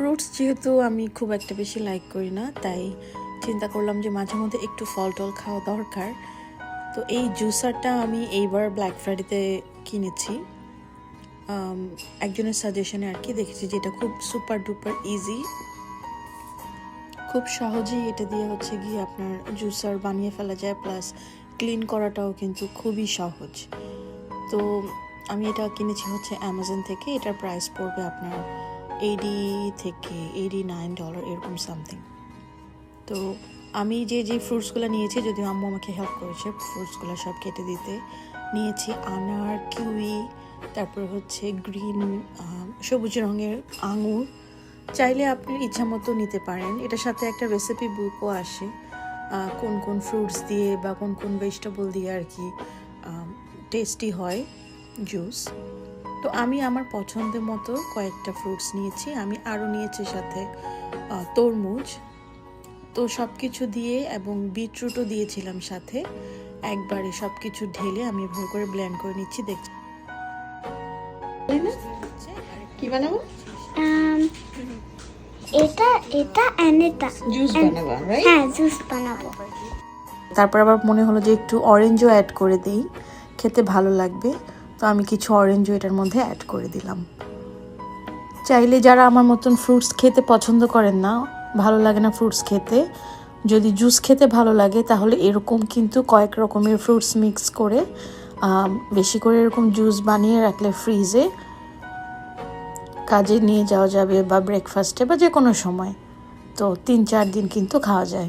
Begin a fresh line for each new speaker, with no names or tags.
Fruits যেহেতু আমি খুব একটা বেশি লাইক করি না, তাই চিন্তা করলাম যে মাঝে মধ্যে একটু ফল টল খাওয়া দরকার। তো এই জুসারটা আমি এইবার ব্ল্যাক ফ্রাইডেতে কিনেছি। একজনের সাজেশনে আর কি দেখেছি যে এটা খুব সুপার ডুপার ইজি খুব সহজেই এটা দিয়ে হচ্ছে গিয়ে আপনার জুসার বানিয়ে ফেলা যায় প্লাস ক্লিন করাটাও কিন্তু খুবই সহজ। তো আমি এটা কিনেছি হচ্ছে অ্যামাজন থেকে, এটার প্রাইস পড়বে আপনার এইডি থেকে এইডি নাইন ডলার এরকম সামথিং তো আমি যে যে ফ্রুটসগুলো নিয়েছি, যদিও আম্মু আমাকে হেল্প করেছে ফ্রুটসগুলো সব কেটে দিতে, নিয়েছি আনার কিউই তারপর হচ্ছে গ্রিন সবুজ রঙের আঙুর। চাইলে আপনি ইচ্ছা মতো নিতে পারেন। এটার সাথে একটা রেসিপি বুকও আসে কোন কোন ফ্রুটস দিয়ে বা কোন কোন ভেজিটেবল দিয়ে আর কি টেস্টি হয় জুস তো আমি আমার পছন্দের মতো কয়েকটা ফ্রুটস নিয়েছি। আমি আরও নিয়েছি সাথে তরমুজ। তো সব কিছু দিয়ে এবং বিটরুটও দিয়েছিলাম সাথে। একবারে সব কিছু ঢেলে আমি ভালো করে ব্লেন্ড করে নিচ্ছি দেখছি কি বানাবো?
এটা এটা and
জুস বানাবো
হ্যাঁ জুস বানাবো।
তারপর আবার মনে হলো যে একটু অরেঞ্জও অ্যাড করে দিই। খেতে ভালো লাগবে। তো আমি কিছু অরেঞ্জও এটার মধ্যে অ্যাড করে দিলাম। চাইলে যারা আমার মতন ফ্রুটস খেতে পছন্দ করেন না, ভালো লাগে না ফ্রুটস খেতে, যদি জুস খেতে ভালো লাগে, তাহলে এরকম কিন্তু কয়েক রকমের ফ্রুটস মিক্স করে বেশি করে এরকম জুস বানিয়ে রাখলে ফ্রিজে কাজে নিয়ে যাওয়া যাবে বা ব্রেকফাস্টে বা যে কোনো সময়। তো তিন চার দিন কিন্তু খাওয়া যায়।